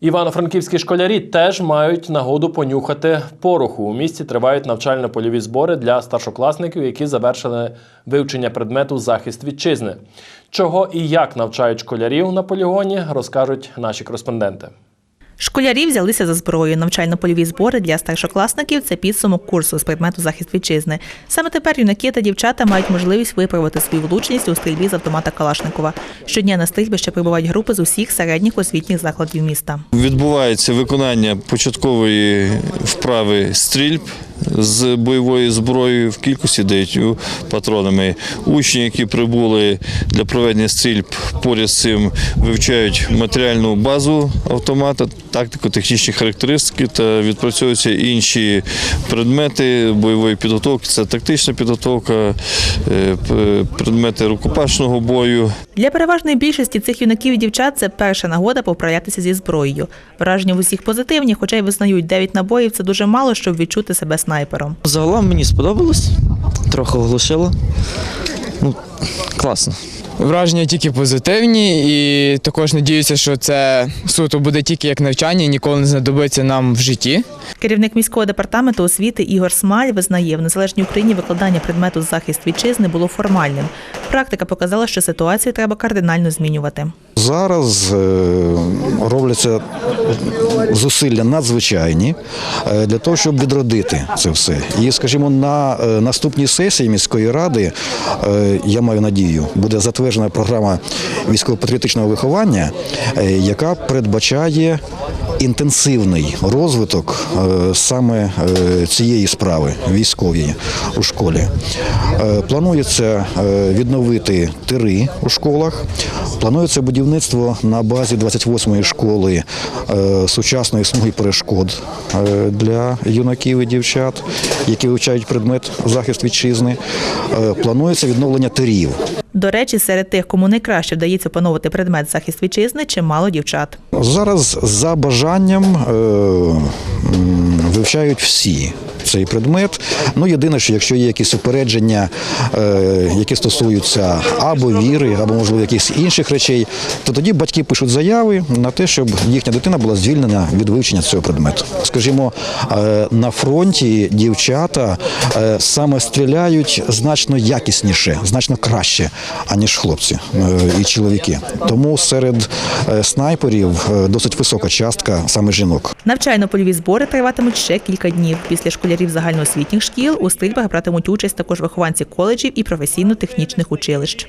Івано-франківські школярі теж мають нагоду понюхати пороху. У місті тривають навчально-польові збори для старшокласників, які завершили вивчення предмету захист вітчизни. Чого і як навчають школярів на полігоні, розкажуть наші кореспонденти. Школярі взялися за зброю. Навчально-польові збори для старшокласників це підсумок курсу з предмету захист вітчизни. Саме тепер юнаки та дівчата мають можливість виправити свою влучність у стрільбі з автомата Калашникова. Щодня на стрільбище прибувають групи з усіх середніх освітніх закладів міста. Відбувається виконання початкової вправи стрільб з бойовою зброєю в кількості дев'ятью патронами. Учні, які прибули для проведення стрільб, поряд з цим вивчають матеріальну базу автомата, тактико-технічні характеристики та відпрацьовуються інші предмети бойової підготовки. Це тактична підготовка, е, предмети рукопашного бою. Для переважної більшості цих юнаків і дівчат це перша нагода повправлятися зі зброєю. Враження в усіх позитивні, хоча й визнають 9 набоїв це дуже мало, щоб відчути себе снайпером. Загалом мені сподобалось, трохи оглушило. Ну, класно. Враження тільки позитивні, і також надіюся, що це суто буде тільки як навчання і ніколи не знадобиться нам в житті. Керівник міського департаменту освіти Ігор Смаль визнає, в незалежній Україні викладання предмету захист вітчизни було формальним. Практика показала, що ситуацію треба кардинально змінювати. Зараз е, робляться зусилля надзвичайні е, для того, щоб відродити це все. І, скажімо, на е, наступній сесії міської ради я маю надію, буде затверджена програма військово-патріотичного виховання, яка передбачає інтенсивний розвиток е, саме е, цієї справи військової у школі. Е, Планується відновити тири у школах. Планується будівництво на базі 28-ї школи сучасної смуги перешкод для юнаків і дівчат, які вивчають предмет захист вітчизни. Планується відновлення тирів. До речі, серед тих, кому найкраще вдається опановувати предмет захист вітчизни, чимало дівчат. Зараз за бажанням е, вивчають всі цей предмет. Ну, єдине, що якщо є якісь упередження, е, які стосуються або віри, або можливо якихось інших речей, то тоді батьки пишуть заяви на те, щоб їхня дитина була звільнена від вивчення цього предмету. Скажімо, е, на фронті дівчата е, саме стріляють значно якісніше, значно краще, аніж хлопці і чоловіки. Тому серед снайперів досить висока частка саме жінок. Навчально-польові збори триватимуть ще кілька днів. Після школярів загальноосвітніх шкіл у стрільбах братимуть участь також вихованці коледжів і професійно-технічних училищ.